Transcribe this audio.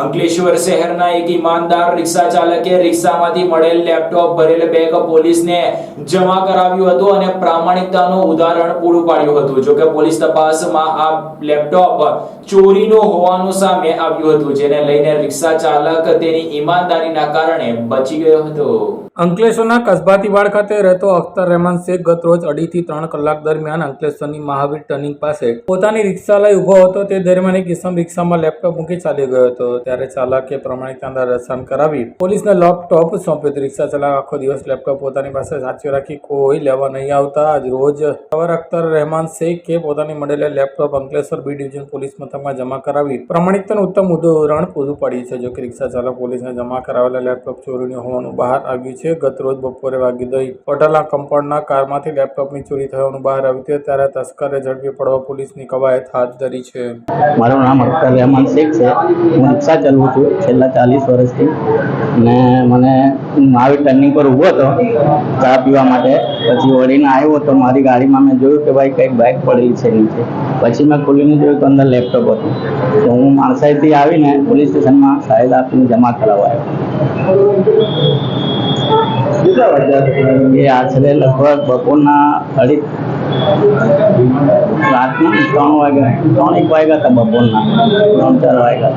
અંકલેશ્વર શહેરના એક ઈમાનદાર રિક્ષા ચાલકે રિક્ષામાંથી મળેલ લેપટોપ ભરેલ બેગ પોલીસને જમા કરાવ્યું હતું અને પ્રામાણિકતાનું ઉદાહરણ પૂરું પાડ્યું હતું. જોકે પોલીસ તપાસમાં આ લેપટોપ ચોરીનું હોવાનું સામે આવ્યું હતું, જેને લઈને રિક્ષા ચાલક તેની ઈમાનદારીના કારણે બચી ગયો હતો. અંકલેશ્વરના કસબાતીવાડ ખાતે રહેતો અખ્તર રહેમાન શેખ ગત રોજ અઢીથી ત્રણ કલાક દરમિયાન અંકલેશ્વરની મહાવીર ટર્નિંગ પાસે પોતાની રિક્ષા લઈ ઊભો હતો. તે દરમિયાન એક કિસમ રિક્ષામાં લેપટોપ મૂકી ચાલી ગયો હતો. ત્યારે ચાલકે પ્રમાણિકતાના દર્શન કરાવી પોલીસને લેપટોપ સોંપ્યું હતું. રિક્ષા ચલાવ આખો દિવસ લેપટોપ પોતાની પાસે સાચવી રાખી કોઈ લેવા નહીં આવતા. આજ રોજ અવર અખ્તર રહેમાન શેખે પોતાની મળેલા laptop Ankleshwar B division police મથકમાં જમા કરાવી. પ્રમાણિકતાનું ઉત્તમ ઉદાહરણ પૂરું પાડ્યું છે. જો કે રિક્ષા ચાલક પોલીસને જમા કરાવેલા લેપટોપ ચોરીનું હોવાનું બહાર આવ્યું છે. ગત રોજ બપોરે વાગી દઈ પટેલના કમ્પાઉન્ડના કારમાંથી લેપટોપની ચોરી થયાનું બહાર આવ્યું હતું ત્યારે તસ્કરે ઝડપી પડવા પોલીસની કવાયત હાથ ધરી છે. મારું નામ અખ્તર રહેમાન શેખ છે. હું રિક્ષા ચલાવું છું છેલ્લા ચાલીસ વર્ષથી. ને મને મારી ટર્નિંગ પર ઊભો હતો, ચા પીવા માટે. પછી વળીને આવ્યો તો મારી ગાડીમાં મેં જોયું કે ભાઈ કંઈક બાઇક પડેલી છે નીચે. પછી મેં ખોલીને જોયું તો અંદર લેપટોપ હતું. તો હું માણસાઈથી આવીને પોલીસ સ્ટેશનમાં સાહેબ આપીને જમા કરાવવા આવ્યો. એ આશરે લગભગ બપોરના અઢી રાતના ત્રણ વાગ્યા ત્રણ એક વાગ્યા હતા બપોરના, ત્રણ ચાર વાગ્યા.